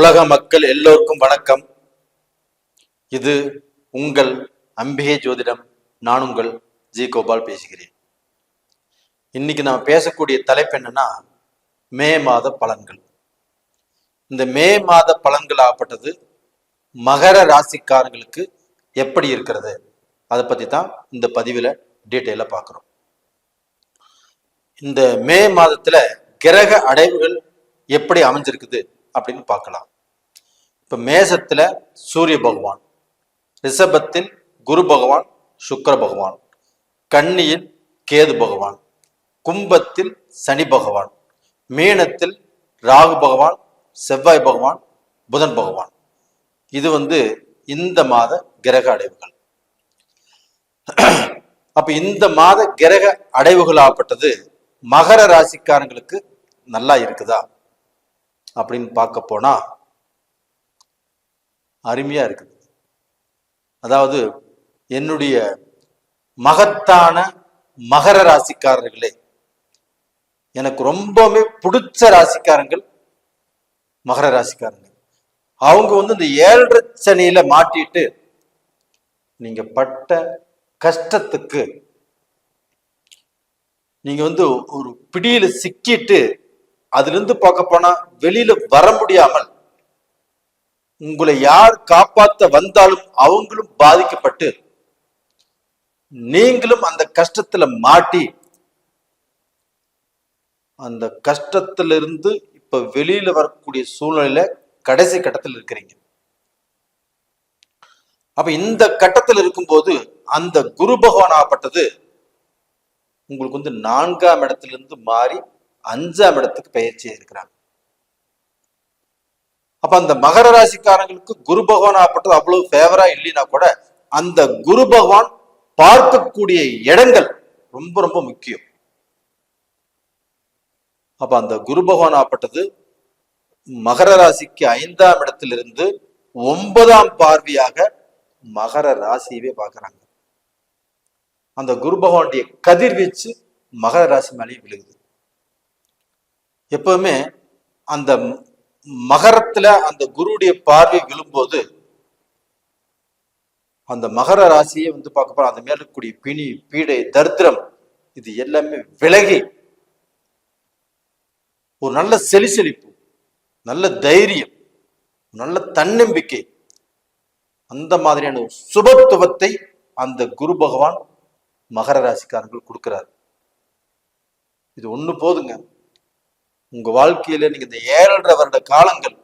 உலக மக்கள் எல்லோருக்கும் வணக்கம். இது உங்கள் அம்பிகை ஜோதிடம். நான் உங்கள் ஜி கோபால் பேசுகிறேன். இன்னைக்கு நான் பேசக்கூடிய தலைப்பு என்னன்னா மே மாத பலன்கள். இந்த மே மாத பலன்கள் ஆகப்பட்டது மகர ராசிக்காரங்களுக்கு எப்படி இருக்கிறது? அதை பத்தி தான் இந்த பதிவில் டீட்டெயிலாக பார்க்குறோம் இந்த மே மாதத்துல கிரக அடைவுகள் எப்படி அமைஞ்சிருக்குது? அப்படின்னு பார்க்கலாம். இப்ப மேசத்துல சூரிய பகவான் ரிஷபத்தில் குரு பகவான் சுக்கர பகவான் கன்னியில் கேது பகவான் கும்பத்தில் சனி பகவான் மீனத்தில் ராகு பகவான் செவ்வாய் பகவான் புதன் பகவான். இது வந்து இந்த மாத கிரக அடைவுகள். அப்ப இந்த மாத கிரக அடைவுகள் ஆகப்பட்டது மகர ராசிக்காரங்களுக்கு நல்லா இருக்குதா? அப்படின்னு பார்க்க போனா அருமையா இருக்குது. அதாவது என்னுடைய மகத்தான மகர ராசிக்காரர்களே எனக்கு ரொம்பவுமே பிடிச்ச ராசிக்காரங்கள் மகர ராசிக்காரங்க. அவங்க வந்து இந்த ஏழரை சனியில மாட்டிட்டு நீங்க பட்ட கஷ்டத்துக்கு நீங்க வந்து ஒரு பிடியில சிக்கிட்டு அதுல இருந்து பார்க்க போனா வெளியில வர முடியாமல் உங்களை யார் காப்பாத்த வந்தாலும் அவங்களும் பாதிக்கப்பட்டு நீங்களும் அந்த கஷ்டத்துல மாட்டி அந்த கஷ்டத்திலிருந்து இப்ப வெளியில வரக்கூடிய சூழ்நிலையில கடைசி கட்டத்தில் இருக்கிறீங்க. அப்ப இந்த கட்டத்தில் இருக்கும்போது அந்த குரு பகவான் ஆகப்பட்டது உங்களுக்கு வந்து நான்காம் இடத்திலிருந்து மாறி அஞ்சாம் இடத்துக்கு பயிற்சி இருக்கிறாங்க அப்ப அந்த மகர ராசிக்காரங்களுக்கு குரு பகவான் ஆகப்பட்டது அவ்வளவு ஃபேவரா இல்லைன்னா கூட அந்த குரு பகவான் பார்க்கக்கூடிய இடங்கள் ரொம்ப ரொம்ப முக்கியம். அப்ப அந்த குரு பகவான் ஆப்பட்டது மகர ராசிக்கு ஐந்தாம் இடத்திலிருந்து ஒன்பதாம் பார்வையாக மகர ராசியவே பார்க்கறாங்க. அந்த குரு பகவானுடைய கதிர்வீச்சு மகர ராசி மேலேயும் விழுகுது. எப்பவுமே அந்த மகரத்துல அந்த குருடைய பார்வை விழும்போது அந்த மகர ராசியை வந்து பார்க்க போறோம் அந்த மேலக்கூடிய பிணி பீடை தரித்திரம் இது எல்லாமே விலகி ஒரு நல்ல செலிசெலிப்பு நல்ல தைரியம் நல்ல தன்னம்பிக்கை அந்த மாதிரியான ஒரு சுபத்துவத்தை அந்த குரு பகவான் மகர ராசிக்காரர்கள் கொடுக்கிறார். இது ஒண்ணு போதுங்க. உங்க வாழ்க்கையில நீங்க இந்த ஏழரை வருட காலங்கள்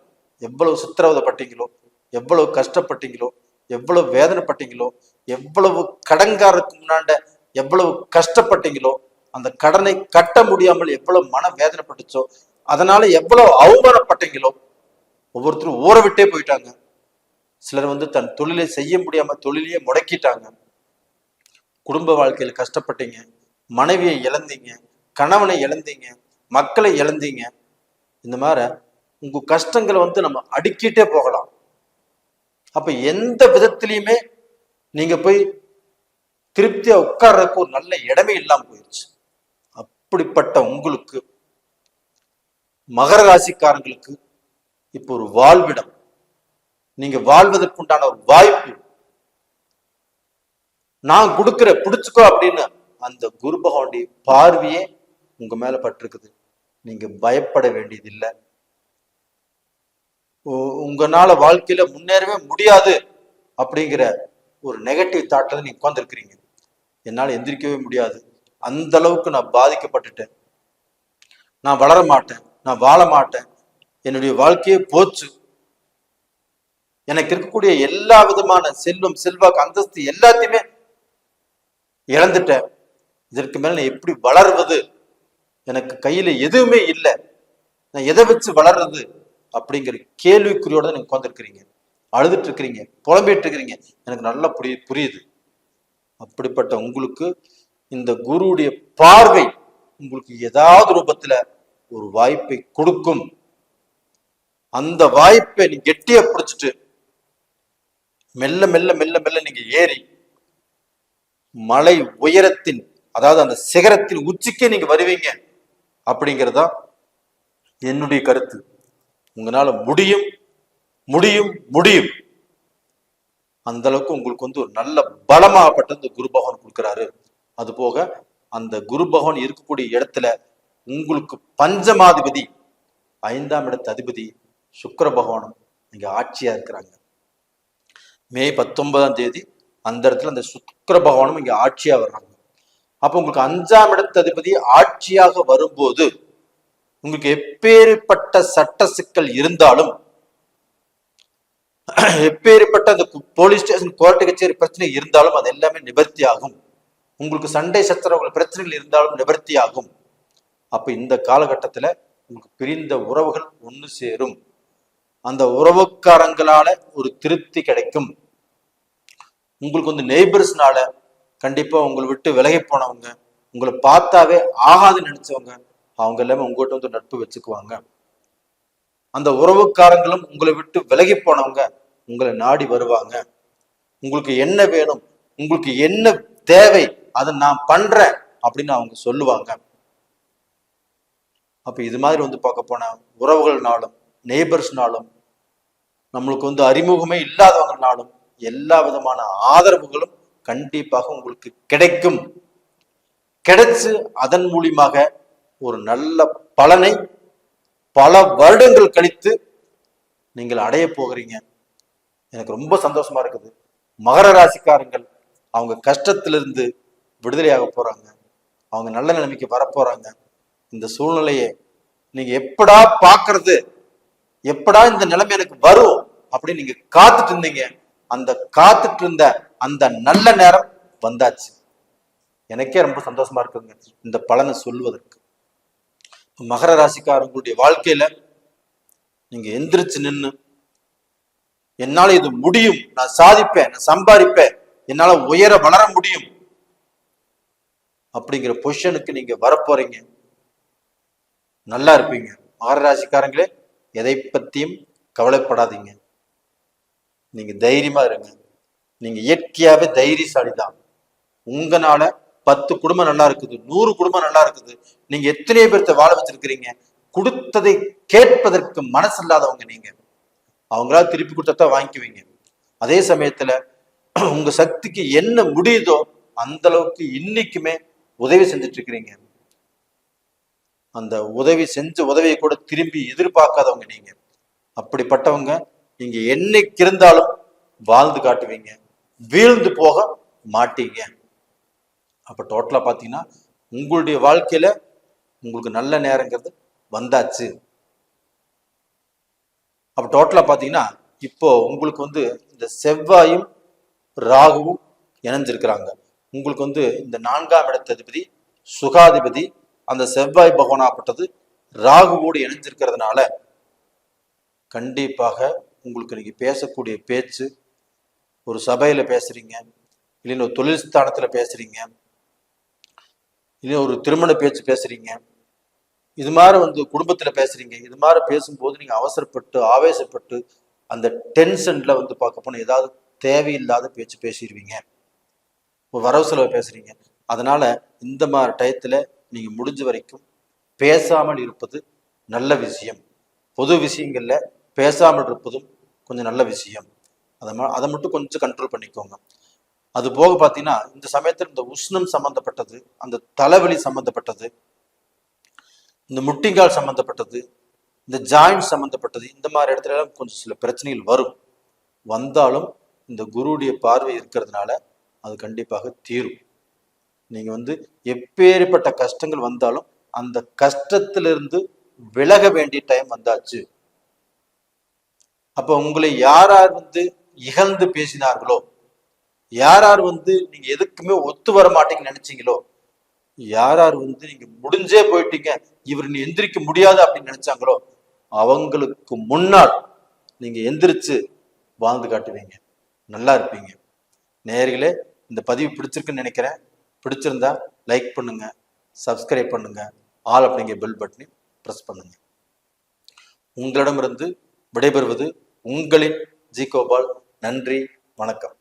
எவ்வளவு சித்திரவதைப்பட்டீங்களோ எவ்வளவு கஷ்டப்பட்டீங்களோ எவ்வளவு வேதனைப்பட்டீங்களோ எவ்வளவு கடன்காரருக்கு முன்னாண்ட எவ்வளவு கஷ்டப்பட்டீங்களோ அந்த கடனை கட்ட முடியாமல் எவ்வளவு மன வேதனைப்பட்டுச்சோ அதனால எவ்வளவு அவமானப்பட்டீங்களோ ஒவ்வொருத்தரும் ஊற விட்டே போயிட்டாங்க. சிலர் வந்து தன் தொழிலை செய்ய முடியாம தொழிலையே முடக்கிட்டாங்க. குடும்ப வாழ்க்கையில கஷ்டப்பட்டீங்க மனைவியை இழந்தீங்க கணவனை இழந்தீங்க மக்களை இழந்தீங்க. இந்த மாதிரி உங்க கஷ்டங்களை வந்து நம்ம அடுக்கிட்டே போகலாம். அப்ப எந்த விதத்திலையுமே நீங்க போய் திருப்தியா உட்கார்றதுக்கு ஒரு நல்ல இடமே இல்லாம போயிடுச்சு அப்படிப்பட்ட உங்களுக்கு மகர ராசிக்காரங்களுக்கு இப்போ ஒரு வாழ்விடம். நீங்க வாழ்வதற்குண்டான ஒரு வாய்ப்பு. நான் கொடுக்குற பிடிச்சுக்கோ அப்படின்னு அந்த குரு பகவானுடைய பார்வையே உங்க மேல பட்டிருக்குது. நீங்க பயப்பட வேண்டியதில்லை. உ- உங்களால வாழ்க்கையில முன்னேறவே முடியாது அப்படிங்கிற ஒரு நெகட்டிவ் தாட்டில் நீ உட்காந்துருக்கிறீங்க என்னால் எந்திரிக்கவே முடியாது. அந்த அளவுக்கு நான் பாதிக்கப்பட்டுட்டேன். நான் வளர மாட்டேன். நான் வாழ மாட்டேன். என்னுடைய வாழ்க்கையே போச்சு. எனக்கு இருக்கக்கூடிய எல்லா விதமான செல்வம் செல்வாக்கு அந்தஸ்து எல்லாத்தையுமே இழந்துட்டேன். இதற்கு மேல நான் எப்படி வளர்வது? எனக்கு கையில எதுவுமே இல்லை. நான் எதை வச்சு வளர்றது அப்படிங்கிற கேள்விக்குறியோட தான் நீங்க உட்காந்துருக்கிறீங்க அழுதுட்டு இருக்கிறீங்க புலம்பிட்டு இருக்கிறீங்க எனக்கு நல்லா புரிய புரியுது. அப்படிப்பட்ட உங்களுக்கு இந்த குருவுடைய பார்வை உங்களுக்கு ஏதாவது ரூபத்துல ஒரு வாய்ப்பை கொடுக்கும். அந்த வாய்ப்பை நீ கெட்டியா பிடிச்சிட்டு மெல்ல மெல்ல மெல்ல மெல்ல நீங்க ஏறி மலை உயரத்தின் அதாவது அந்த சிகரத்தின் உச்சிக்கே நீங்க வருவீங்க. அப்படிங்கிறதா என்னுடைய கருத்து. உங்களால முடியும் முடியும் முடியும். அந்த அளவுக்கு உங்களுக்கு வந்து ஒரு நல்ல பலமாகப்பட்ட இந்த குரு பகவான் கொடுக்குறாரு. அது போக அந்த குரு பகவான் இருக்கக்கூடிய இடத்துல உங்களுக்கு பஞ்சமாதிபதி ஐந்தாம் இடத்து அதிபதி சுக்கர பகவானும் இங்க ஆட்சியா இருக்கிறாங்க. மே பத்தொன்பதாம் தேதி அந்த இடத்துல அந்த சுக்கர பகவானும் இங்க ஆட்சியா வர்றாங்க. அப்ப உங்களுக்கு அஞ்சாம் இடத்து அதிபதி ஆட்சியாக வரும்போது உங்களுக்கு எப்பேற்பட்ட சட்ட சிக்கல் இருந்தாலும் எப்பேற்பட்ட அந்த போலீஸ் ஸ்டேஷன் கோர்ட்டு கச்சேரி பிரச்சனை இருந்தாலும் அது எல்லாமே நிவர்த்தி ஆகும் உங்களுக்கு சண்டை சச்சரவுகள் பிரச்சனைகள் இருந்தாலும் நிவர்த்தி ஆகும் அப்ப இந்த காலகட்டத்துல உங்களுக்கு பிரிந்த உறவுகள் ஒன்று சேரும். அந்த உறவுக்காரங்களால ஒரு திருப்தி கிடைக்கும். உங்களுக்கு வந்து நெய்பர்ஸ்னால கண்டிப்பா உங்களை விட்டு விலகி போனவங்க உங்களை பார்த்தாவே ஆகாதுன்னு நினைச்சவங்க அவங்க எல்லாமே உங்ககிட்ட வந்து நட்பு வச்சுக்குவாங்க. அந்த உறவுக்காரங்களும் உங்களை விட்டு விலகி போனவங்க உங்களை நாடி வருவாங்க. உங்களுக்கு என்ன வேணும் உங்களுக்கு என்ன தேவை அதை நான் பண்றேன் அப்படின்னு அவங்க சொல்லுவாங்க. அப்ப இது மாதிரி வந்து பார்க்க போன உறவுகள்னாலும் நெய்பர்ஸ்னாலும் நம்மளுக்கு வந்து அறிமுகமே இல்லாதவங்கனாலும் எல்லா விதமான ஆதரவுகளும் கண்டிப்பாக உங்களுக்கு கிடைக்கும். கிடைச்சு அதன் மூலியமாக ஒரு நல்ல பலனை பல வருடங்கள் கழித்து நீங்கள் அடைய போகிறீங்க. எனக்கு ரொம்ப சந்தோஷமா இருக்குது. மகர ராசிக்காரங்கள் அவங்க கஷ்டத்திலிருந்து விடுதலையாக போறாங்க. அவங்க நல்ல நிலைமைக்கு வரப்போறாங்க இந்த சூழ்நிலையை நீங்க எப்படா பாக்குறது எப்படா இந்த நிலைமை எனக்கு வரும்? அப்படின்னு நீங்க காத்துட்டு இருந்தீங்க. அந்த காத்துட்டு இருந்த அந்த நல்ல நேரம் வந்தாச்சு. எனக்கே ரொம்ப சந்தோஷமா இருக்குங்க. இந்த பலனை சொல்வதற்கு மகர ராசிக்காரங்களுடைய வாழ்க்கையில நீங்க எந்திரிச்சு நின்னு என்னால இது முடியும். நான் சாதிப்பேன் நான் சம்பாதிப்பேன். என்னால உயர வளர முடியும். அப்படிங்கிற பொசிஷனுக்கு நீங்க வரப்போறீங்க. நல்லா இருப்பீங்க. மகர ராசிக்காரங்களே எதை பத்தியும் கவலைப்படாதீங்க. நீங்க தைரியமா இருங்க. நீங்க இயற்கையாவே தைரியசாலி தான் உங்களால பத்து குடும்பம் நல்லா இருக்குது நூறு குடும்பம் நல்லா இருக்குது நீங்க எத்தனையோ பேர்த்த வாழ வச்சிருக்கிறீங்க கொடுத்ததை கேட்பதற்கு மனசு இல்லாதவங்க நீங்க. அவங்களா திருப்பி கொடுத்தா வாங்கிக்குவீங்க. அதே சமயத்துல உங்க சக்திக்கு என்ன முடியுதோ அந்த அளவுக்கு இன்னைக்குமே உதவி செஞ்சுட்டு இருக்கிறீங்க அந்த உதவி செஞ்ச உதவியை கூட திரும்பி எதிர்பார்க்காதவங்க நீங்க. அப்படிப்பட்டவங்க நீங்க என்னைக்கு இருந்தாலும் வாழ்ந்து காட்டுவீங்க. வீழ்ந்து போக மாட்டீங்க. அப்ப டோட்டலா பாத்தீங்கன்னா உங்களுடைய வாழ்க்கையில உங்களுக்கு நல்ல நேரங்கிறது வந்தாச்சு. அப்ப டோட்டலா பாத்தீங்கன்னா இப்போ உங்களுக்கு வந்து இந்த செவ்வாயும் ராகுவும் இணைஞ்சிருக்கிறாங்க. உங்களுக்கு வந்து இந்த நான்காம் இடத்ததிபதி சுகாதிபதி அந்த செவ்வாய் பகவானாப்பட்டது ராகுவோடு இணைஞ்சிருக்கிறதுனால கண்டிப்பாக உங்களுக்கு இன்னைக்கு பேசக்கூடிய பேச்சு ஒரு சபையில் பேசுகிறீங்க இல்லைன்னு ஒரு தொழில் ஸ்தானத்தில் பேசுகிறீங்க இல்லை ஒரு திருமண பேச்சு பேசுகிறீங்க இது மாதிரி வந்து குடும்பத்தில் பேசுகிறீங்க இது மாதிரி பேசும்போது நீங்கள் அவசரப்பட்டு ஆவேசப்பட்டு அந்த டென்ஷனில் வந்து பார்க்க போனால் ஏதாவது தேவையில்லாத பேச்சு பேசிடுவீங்க. ஒரு வரவு செலவு பேசுகிறீங்க அதனால் இந்த மாதிரி டயத்தில் நீங்கள் முடிஞ்ச வரைக்கும் பேசாமல் இருப்பது நல்ல விஷயம். பொது விஷயங்களில் பேசாமல் இருப்பதும் கொஞ்சம் நல்ல விஷயம். அதை அதை மட்டும் கொஞ்சம் கண்ட்ரோல் பண்ணிக்கோங்க. அது போக பார்த்தீங்கன்னா இந்த சமயத்தில் இந்த உஷ்ணம் சம்மந்தப்பட்டது அந்த தலைவலி சம்மந்தப்பட்டது இந்த முட்டிங்கால் சம்பந்தப்பட்டது இந்த ஜாயிண்ட் சம்மந்தப்பட்டது இந்த மாதிரி இடத்துல எல்லாம் கொஞ்சம் சில பிரச்சனைகள் வரும். வந்தாலும் இந்த குருவுடைய பார்வை இருக்கிறதுனால அது கண்டிப்பாக தீரும். நீங்க வந்து எப்பேற்பட்ட கஷ்டங்கள் வந்தாலும் அந்த கஷ்டத்திலிருந்து விலக வேண்டிய டைம் வந்தாச்சு. அப்போ உங்களை யார் யார் வந்து இகழ்ந்து பேசினார்களோ? யார் யார் வந்து நீங்க எதுக்குமே ஒத்து வர மாட்டீங்கன்னு நினைச்சீங்களோ? யார் யார் வந்து நீங்க முடிஞ்சே போயிட்டீங்க இவர் நீ எந்திரிக்க முடியாது அப்படின்னு நினைச்சாங்களோ? அவங்களுக்கு முன்னால் நீங்க எந்திரிச்சு வாழ்ந்து காட்டுவீங்க. நல்லா இருப்பீங்க. நேர்களே இந்த பதிவு பிடிச்சிருக்குன்னு நினைக்கிறேன். பிடிச்சிருந்தா லைக் பண்ணுங்க சப்ஸ்கிரைப் பண்ணுங்க ஆல் அப்படிங்கிற பெல் பட்டனையும் ப்ரெஸ் பண்ணுங்க. உங்களிடமிருந்து விடைபெறுவது உங்களின் ஜி கோபால் நன்றி வணக்கம்.